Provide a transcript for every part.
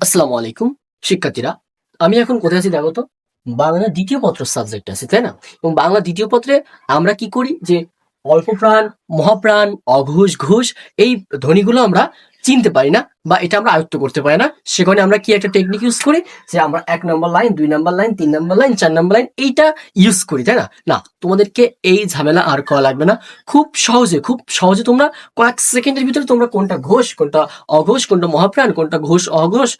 আসসালামু আলাইকুম, শিক্ষার্থীরা। আমি এখন কোথায় আছি দেখো তো? বাংলা দ্বিতীয় পত্র সাবজেক্ট আছে, তাই না? এবং বাংলা দ্বিতীয় পত্রে আমরা কি করি? যে অল্প প্রাণ মহাপ্রাণ, অঘোষ, ঘোষ, এই ধ্বনিগুলো আমরা চিনতে পারি না বা এটা আমরা আয়ত্ত করতে পারি না। সেখানে আমরা কি একটা টেকনিক ইউজ করি? যে আমরা এক নম্বর লাইন দুই নম্বর লাইন তিন নম্বর লাইন চার নম্বর লাইন এইটা ইউজ করি, তাই না? না, তোমাদেরকে এই ঝামেলা আর করা লাগবে না। খুব সহজে খুব সহজে তোমরা কয়েক সেকেন্ডের ভিতরে তোমরা কোনটা ঘোষ, কোনটা অঘোষ, কোনটা মহাপ্রাণ, কোনটা ঘোষ, অঘোষ,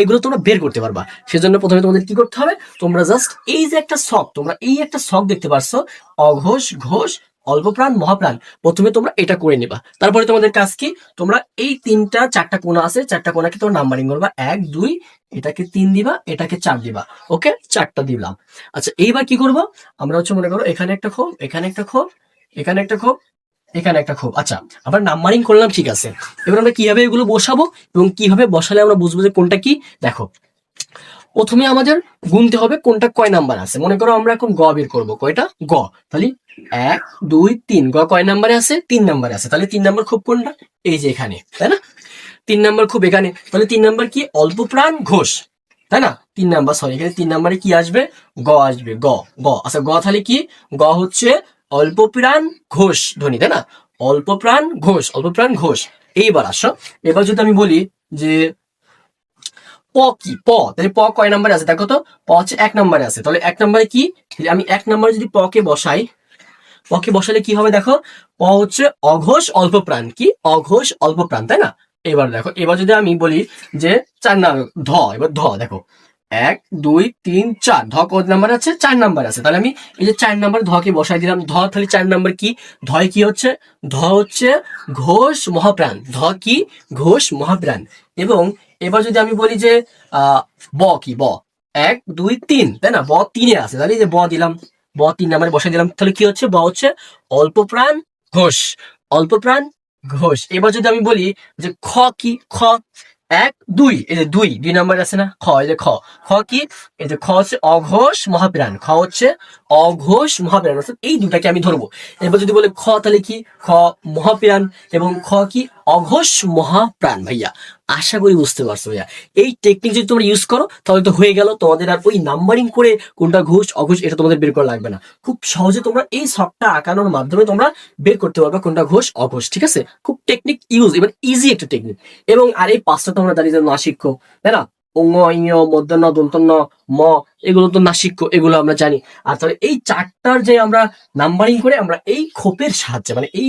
এগুলো তোমরা বের করতে পারবা। সেজন্য প্রথমে তোমাদের কি করতে হবে? তোমরা জাস্ট এই যে একটা শখ, তোমরা এই একটা শখ দেখতে পারছ, অঘোষ, ঘোষ অল্প প্রাণ মহাপ্রাণ, প্রথমে তোমরা এটা করে নিবা। তারপরে তোমাদের কাজ কি? তোমরা এই তিনটা, চারটা কোনা আছে, চারটা কোণাকে তোমরা নাম্বারিং করবা। এক, দুই, এটাকে তিন দিবা, এটাকে চার দিবা। ওকে? চারটা দিলাম। আচ্ছা এইবার কি করব? আমরা হচ্ছে মনে করো, এখানে একটা খোপ এখানে একটা খোপ এখানে একটা খোপ এখানে একটা খোপ আচ্ছা আবার নাম্বারিং করলাম, ঠিক আছে। এবার আমরা কীভাবে এগুলো বসাবো এবং কীভাবে বসালে আমরা বুঝব যে কোনটা কি? দেখো, প্রথমে আমাদের গুনতে হবে কোনটা কয় নাম্বার আছে। মনে করো আমরা এখন গ বের করব। কয়টা? গ। তাহলে এক, দুই, তিন। গ, কয় নাম্বারে আছে? তিন নাম্বারে আছে। তাহলে তিন নাম্বার খুব কোনটা? এই যে এখানে, তাই না? তিন নাম্বার খুব এখানে। তাহলে তিন নাম্বার কি? অল্প প্রাণ ঘোষ, তাই না? তিন নাম্বার সরি এখানে তিন নাম্বারে কি আসবে? গ আসবে, গ গ। আচ্ছা গ তাহলে কি? গ হচ্ছে অল্প প্রাণ ঘোষ ধ্বনি, তাই না? অল্প প্রাণ ঘোষ, অল্প প্রাণ ঘোষ। এইবার আসো। এবার যদি আমি বলি যে প কি? প। তাহলে প কয় নাম্বারে আছে? দেখো তো, প হচ্ছে এক নাম্বারে আছে। তাহলে এক নাম্বারে কি? আমি এক নাম্বারে যদি প কে বসাই প কে বসালে কি হবে দেখো? প হচ্ছে অঘোষ অল্প প্রাণ কি? অঘোষ অল্প প্রাণ তাই না? এবার দেখো এবার যদি আমি বলি যে চার নাম ধ এবার ধ দেখো। এক দুই তিন চার ধ কত নাম্বার আছে? চার নাম্বার আছে। তাহলে আমি এই যে চার নাম্বার ধকে বসাই দিলাম ধ তাহলে চার নাম্বার কি? ধয় কি হচ্ছে? ধ হচ্ছে ঘোষ মহাপ্রাণ। ধ কি? ঘোষ মহাপ্রাণ। এবং এবার যদি আমি বলি যে আহ, ব কি? ব। এক দুই তিন তাই না? ব তিনে আছে। তাহলে এই যে ব দিলাম। ব তিন নাম্বারে বসে দিলাম। তাহলে কি হচ্ছে? ব হচ্ছে অল্প প্রাণ, ঘোষ। অল্প প্রাণ, ঘোষ। এবার যদি আমি বলি যে খ কি? খ এক, দুই, এই যে দুই দুই নাম্বার আছে না? খ, এই যে খ। খ কি? এই যে খ হচ্ছে অঘোষ মহাপ্রাণ। খ হচ্ছে অঘোষ মহাপ্রাণ। অর্থাৎ এই দুটাকে আমি ধরবো। এবার যদি বলে খ, তাহলে কি? খ মহাপ্রাণ এবং খ কি? অঘোষ মহাপ্রাণ, ভাইয়া। আশা করি বুঝতে পারছ, ভাইয়া। এই টেকনিক যদি তোমরা ইউজ করো, তাহলে তো হয়ে গেল। তোমাদের আর ওই নাম্বারিং করে কোনটা ঘোষ, অঘোষ, এটা তোমাদের বের করা লাগবে না। খুব সহজে তোমরা এই শখটা আঁকানোর মাধ্যমে তোমরা বের করতে পারবে কোনটা ঘোষ, অঘোষ, ঠিক আছে? খুব টেকনিক ইউজ এবার ইজি একটা টেকনিক এবং আর এই পাঁচটা তোমরা জানি যে নাসিক্য তাই না? অঙ্গ ইয় মধ্যাহ্ন, দন্তন্য, ম, এগুলো তো নাসিক্য এগুলো আমরা জানি। আর তাহলে এই চারটার যে আমরা নাম্বারিং করে আমরা এই খোপের সাহায্যে মানে এই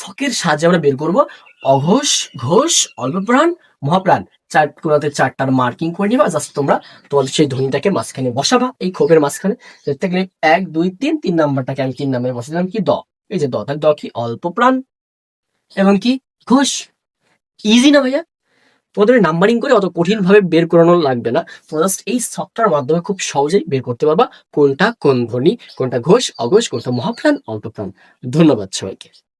শখের সাহায্যে আমরা বের করব। অঘোষ, ঘোষ, অল্পপ্রাণ, মহাপ্রাণ। চার কোনাতে চারটার মার্কিং করে নিবা জাস্ট তোমরা তোমাদের সেই ধ্বনিটাকে মাঝখানে বসাবা, এই খোপের মাঝখানে। এক, দুই, তিন তিন নাম্বারটাকে আমি তিন নাম্বারে বসে দিলাম কি? দ। এই যে দ, তাহলে দ কি? অল্প প্রাণ এবং কি? ঘোষ। ইজি না ভাইয়া? তোমাদের নাম্বারিং করে অত কঠিন ভাবে বের করানো লাগবে না। জাস্ট এই সফটওয়্যার মাধ্যমে খুব সহজেই বের করতে পারবা। কোনটা কোন ধ্বনি, কোনটা ঘোষ, অঘোষ, কোনটা মহাপ্রাণ, অল্পপ্রাণ। ধন্যবাদ সবাইকে।